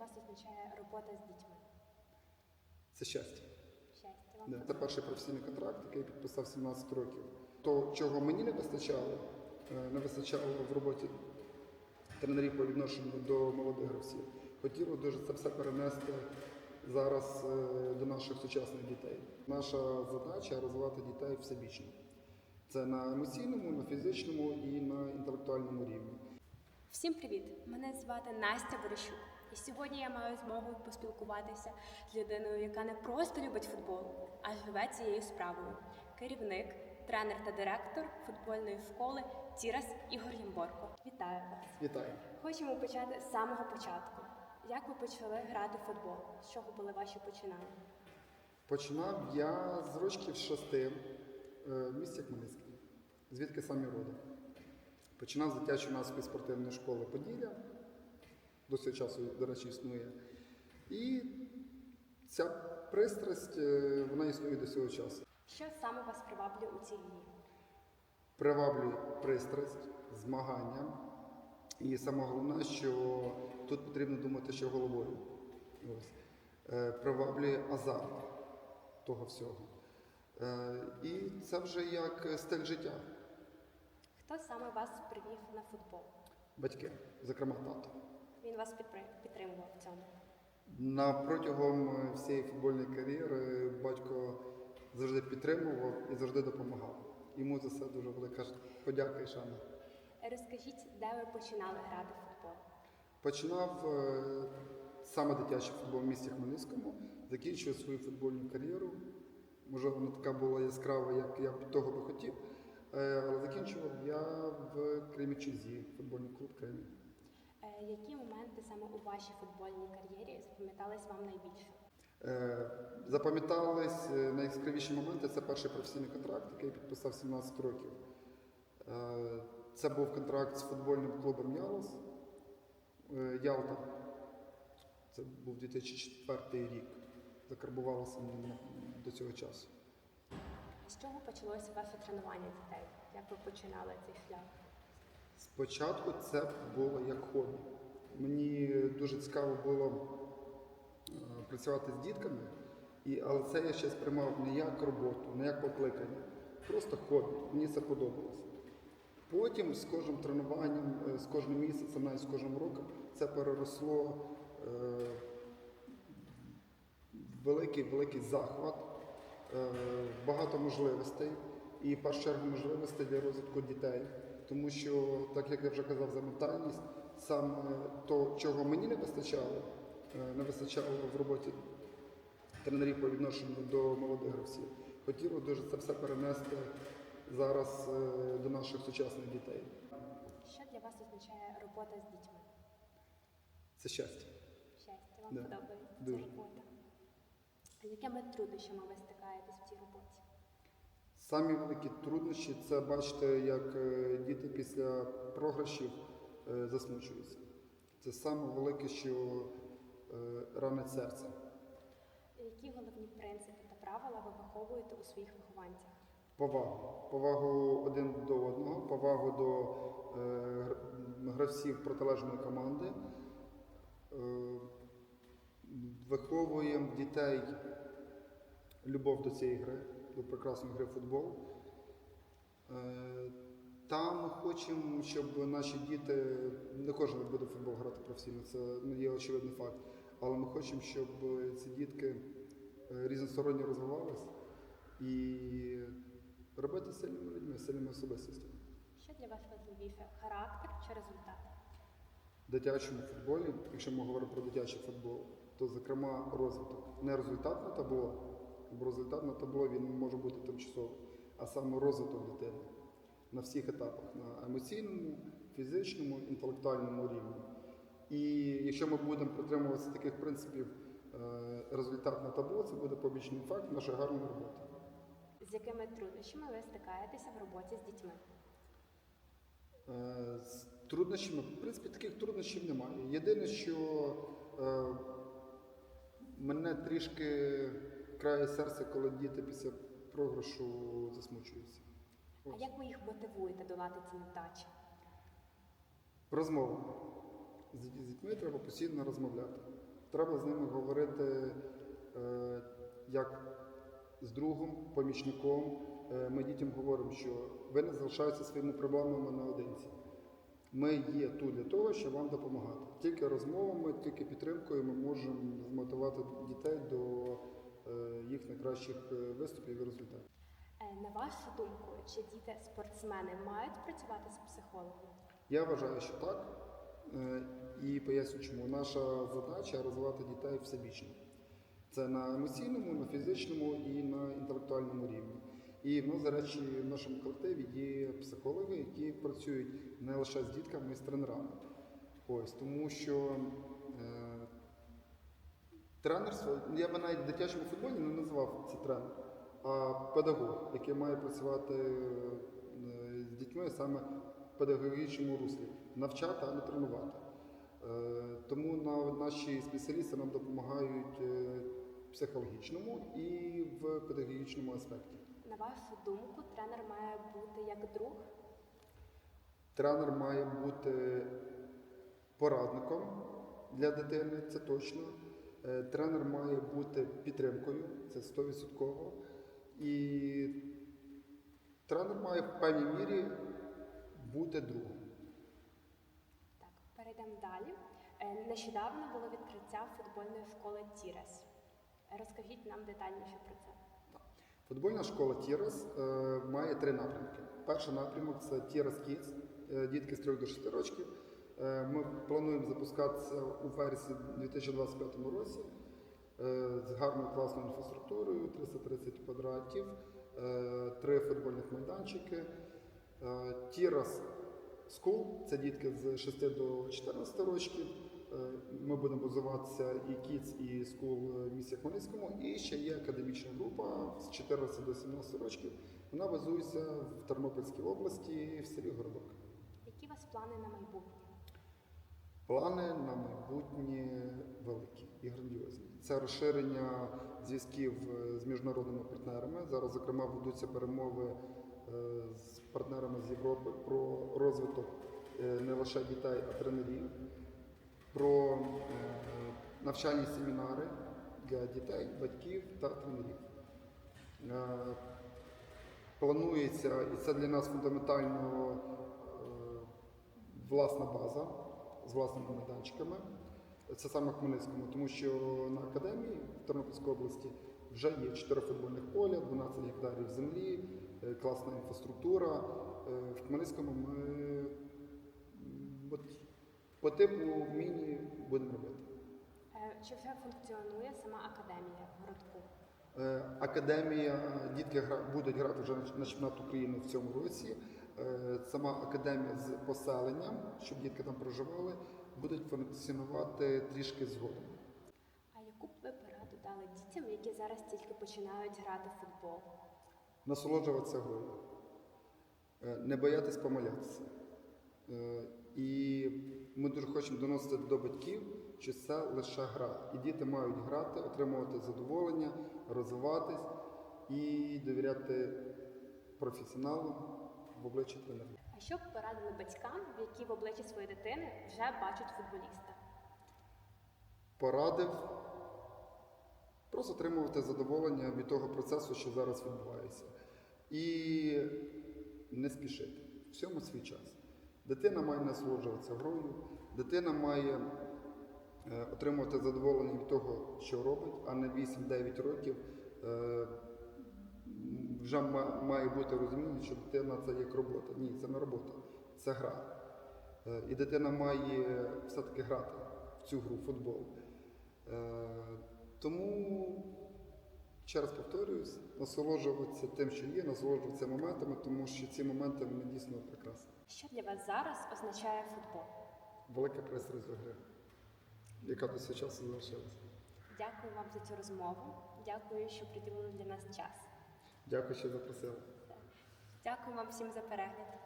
вас означає робота з дітьми? Це щастя. Щастя вам. Це перший професійний контракт, який я підписав 17 років. То, чого мені не вистачало, е, не вистачало в роботі тренерів по відношенню до молодих гравців. Хотіло дуже це все перенести зараз е, до наших сучасних дітей. Наша задача розвивати дітей всебічно. Це на емоційному, на фізичному і на інтелектуальному рівні. Всім привіт! Мене звати Настя Борищук. І сьогодні я маю змогу поспілкуватися з людиною, яка не просто любить футбол, а живе цією справою. Керівник, тренер та директор футбольної школи Тірас Ігор Ямборко. Вітаю вас! Вітаю! Хочемо почати з самого початку. Як ви почали грати в футбол? З чого були ваші починання? Починав я з рочків шести е, в місті Хмельницький, звідки самі родом. Починав з дитячо-юнацької спортивної школи Поділля, до цього часу, до речі, існує. І ця пристрасть, е, вона існує до цього часу. Що саме вас приваблює у цій грі? Приваблює пристрасть, змагання. І саме головне, що тут потрібно думати ще головою. Ось. Е, Приваблює азарт того всього. Е, І це вже як стиль життя. Хто саме вас привів на футбол? Батьки, зокрема тато. Він вас підтримував в цьому. На протягом е, всієї футбольної кар'єри батько завжди підтримував і завжди допомагав. Йому за це дуже велика подяка і шана. Розкажіть, де ви починали грати в футбол? Починав е, саме дитячий футбол в місті Хмельницькому, закінчив свою футбольну кар'єру. Можливо, вона така була яскрава, як я б того би хотів. Е, Але закінчував я в Кремічузі, футбольний клуб Кремі. Е, Які моменти саме у вашій футбольній кар'єрі запам'ятались вам найбільше? Е, Запам'ятались е, найяскравіші моменти. Це перший професійний контракт, який я підписав 17 років. Це був контракт з футбольним клубом Ялос Ялта. Це був 2004 рік. Закарбувалося до цього часу. З чого почалося ваше тренування дітей? Як ви починали цей шлях? Спочатку це було як хобі. Мені дуже цікаво було е, працювати з дітками, і, але це я ще сприймав не як роботу, не як покликання, просто хобі. Мені це подобалося. Потім з кожним тренуванням, е, з кожним місяцем, навіть з кожним роком, це переросло е, в великий великий захват, багато можливостей і в першу чергу можливостей для розвитку дітей. Тому що, так як я вже казав за ментальність, саме то, чого мені не вистачало, е, не вистачало в роботі тренерів по відношенню до молодих гравців. Хотіло дуже це все перенести зараз е, до наших сучасних дітей. Що для вас означає робота з дітьми? Це щастя. Щастя, вам Да, подобається дуже. робота? А якими труднощами ви стикаєтесь в цій роботі? Самі великі труднощі це бачите, як е, діти після програшів е, засмучуються. Це саме велике, що е, ранить серце. Які головні принципи та правила ви виховуєте у своїх вихованцях? Повагу. Повагу один до одного, повагу до гравців протилежної команди. Виховуємо дітей любов до цієї гри, до прекрасної гри футбол. Е, Там ми хочемо, щоб наші діти, не кожен буде в футбол грати професійно, це є очевидний факт. Але ми хочемо, щоб ці дітки е, різносторонньо розвивались і робити сильними людьми, сильними особистостями. Що для вас важливіше характер чи результат? В дитячому футболі, якщо ми говоримо про дитячий футбол, то зокрема розвиток. Не результат на табло, бо результат на табло він може бути тимчасовий, а саме розвиток дитини на всіх етапах на емоційному, фізичному, інтелектуальному рівні. І якщо ми будемо притримуватися таких принципів, е, результат на табло це буде побічний факт нашої гарної роботи. З якими труднощами ви стикаєтеся в роботі з дітьми? Е, З труднощами, в принципі, таких труднощів немає. Єдине, що е, мене трішки крає серце, коли діти після програшу засмучуються. А як ви їх мотивуєте долати ці невдачі? Розмова. З дітьми треба постійно розмовляти. Треба з ними говорити е, як з другом, помічником. Е, Ми дітям говоримо, що ви не залишаєтеся своїми проблемами наодинці. Ми є тут для того, щоб вам допомагати. Тільки розмовами, тільки підтримкою ми можемо змотивувати дітей до їх найкращих е, виступів і результатів. Е, На вашу думку, чи діти спортсмени мають працювати з психологом? Я вважаю, що так. Е, І поясню, чому наша задача розвивати дітей всебічно. Це на емоційному, на фізичному і на інтелектуальному рівні. І в нас, речі, в нашому колективі є психологи, які працюють не лише з дітками, а й з тренерами. Ось тому, що е, тренерство, я би навіть в дитячому футболі не називав це тренер, а педагог, який має працювати е, з дітьми саме в педагогічному руслі, навчати, а не тренувати. Е, Тому на- наші спеціалісти нам допомагають е, в психологічному і в педагогічному аспекті. На вашу думку, тренер має бути як друг? Тренер має бути порадником для дитини, це точно. Е, Тренер має бути підтримкою, це 100%. І тренер має в певній мірі бути другом. Так, перейдемо далі. Е, Нещодавно було відкриття футбольної школи Тірес. Розкажіть нам детальніше про це. Футбольна школа Тірас е, має три напрямки. Перший напрямок це Kids, е, дітки з 3 до 6 років. Е, ми плануємо запускатися у вересні 2025 році е, з гарною класною інфраструктурою, 330 квадратів, е, три футбольних майданчики. Тірас School – це дітки з 6 до 14 років. Ми будемо базуватися і Kids, і School в місті Хмельницькому. І ще є академічна група з 14 до 17 років. Вона базується в Тернопільській області в селі Городок. Які у вас плани на майбутнє? Плани на майбутнє великі і грандіозні. Це розширення зв'язків е, з міжнародними партнерами. Зараз, зокрема, ведуться перемови е, з партнерами з Європи про розвиток е, не лише дітей, а тренерів, про навчальні семінари для дітей, батьків та тренерів. Планується, і це для нас фундаментально власна база з власними майданчиками. Це саме в Хмельницькому, тому що на академії в Тернопільській області вже є 4 футбольних поля, 12 гектарів землі, е, класна інфраструктура. Е, В Хмельницькому ми от, по типу міні будемо робити. Е, Чи вже функціонує сама академія в городку? Академія, дітки гра- будуть грати вже на чемпіонат України в цьому році. Сама академія з поселенням, щоб дітки там проживали, будуть функціонувати трішки згодом. А яку б ви пораду дали дітям, які зараз тільки починають грати в футбол? Насолоджуватися грою, Е, не боятись помилятися. Е, І ми дуже хочемо доносити до батьків, що це лише гра. І діти мають грати, отримувати задоволення, розвиватись і довіряти професіоналам в обличчі тренерів. Що б порадили батькам, які в обличчі своєї дитини вже бачать футболіста? Порадив просто отримувати задоволення від того процесу, що зараз відбувається. І не спішити. Всьому свій час. Дитина має насолоджуватися грою, дитина має е, отримувати задоволення від того, що робить, а не 8-9 років. е, вже має бути розуміння, що дитина це як робота. Ні, це не робота, це гра. Е, І дитина має все-таки грати в цю гру, футбол. Е, Тому, ще раз повторююсь, насолоджуватися тим, що є, насолоджуватися моментами, тому що ці моменти вони дійсно прекрасні. Що для вас зараз означає футбол? Велика пристрасть до гри, яка до цього часу залишилася. Дякую вам за цю розмову. Дякую, що приділили для нас час. Дякую, що запросили. Дякую вам всім за перегляд.